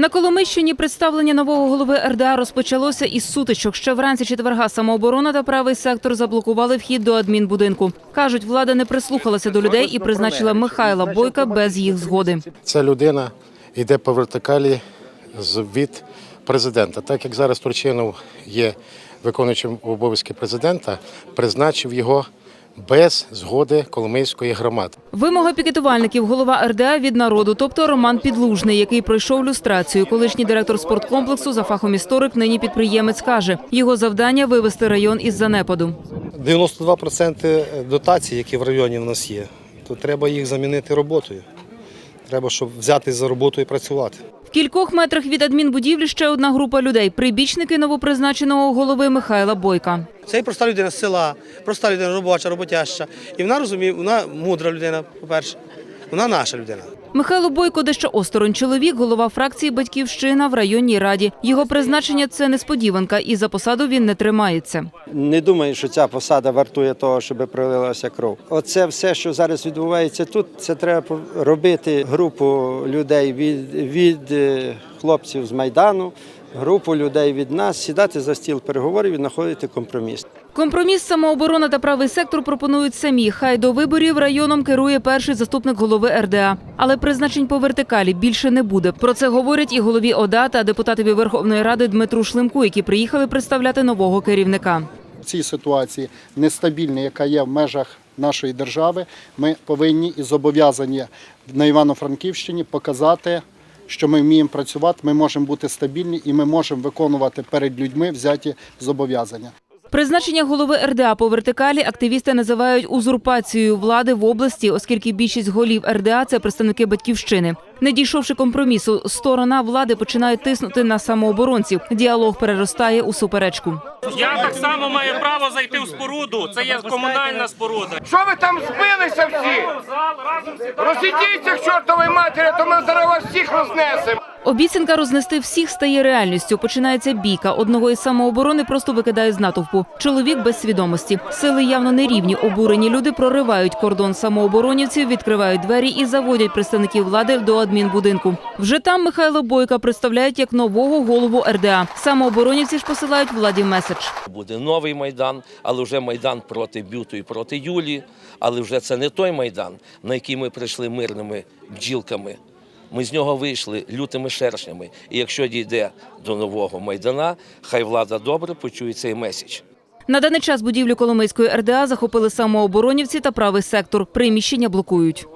На Коломищині представлення нового голови РДА розпочалося із сутичок. Ще вранці четверга самооборона та правий сектор заблокували вхід до адмінбудинку. Кажуть, влада не прислухалася до людей і призначила Михайла Бойка без їх згоди. Ця людина йде по вертикалі від президента. Так як зараз Турчинов є виконуючим обов'язки президента, призначив його без згоди Коломийської громади. Вимога пікетувальників голова РДА від народу, тобто Роман Підлужний, який пройшов люстрацію. Колишній директор спорткомплексу за фахом історик, нині підприємець каже, його завдання вивести район із занепаду. 92% дотацій, які в районі в нас є, то треба їх замінити роботою. Треба, щоб взятись за роботу і працювати. В кількох метрах від адмінбудівлі ще одна група людей – прибічники новопризначеного голови Михайла Бойка. Це проста людина з села, проста людина робоча, роботяща. І вона розуміє, вона мудра людина, по-перше, вона наша людина. Михайло Бойко дещо осторонь чоловік, голова фракції «Батьківщина» в районній раді. Його призначення – це несподіванка, і за посаду він не тримається. Не думаю, що ця посада вартує того, щоб пролилася кров. Оце все, що зараз відбувається тут, це треба робити групу людей від, від е, хлопців з Майдану, групу людей від нас, сідати за стіл переговорів і знаходити компроміс. Компроміс самооборона та правий сектор пропонують самі. Хай до виборів районом керує перший заступник голови РДА. Але призначень по вертикалі більше не буде. Про це говорять і голові ОДА та депутатові Верховної Ради Дмитру Шлимку, які приїхали представляти нового керівника. в цій ситуації нестабільній, яка є в межах нашої держави, ми повинні і зобов'язані на Івано-Франківщині показати, що ми вміємо працювати, ми можемо бути стабільні і ми можемо виконувати перед людьми взяті зобов'язання. Призначення голови РДА по вертикалі активісти називають узурпацією влади в області, оскільки більшість голів РДА – це представники батьківщини. Не дійшовши компромісу, сторона влади починає тиснути на самооборонців. Діалог переростає у суперечку. Я так само маю право зайти в споруду. Це є комунальна споруда. Що ви там збилися всі? Розійдіться к чортовій матері, то ми зараз вас всіх рознесемо. Обіцянка рознести всіх стає реальністю. Починається бійка. Одного із самооборони просто викидає з натовпу. Чоловік без свідомості. Сили явно нерівні. Обурені люди проривають кордон самооборонівців, відкривають двері і заводять представників влади до адмінбудинку. Вже там Михайло Бойка представляють як нового голову РДА. Самооборонівці ж посилають владі меседж. Буде новий майдан, але вже майдан проти Бюту і проти Юлі. Але вже це не той майдан, на який ми прийшли мирними бджілками. Ми з нього вийшли лютими шершнями. І якщо дійде до нового майдана, хай влада добре почує цей меседж. На даний час будівлю Коломийської РДА захопили самооборонівці та правий сектор. Приміщення блокують.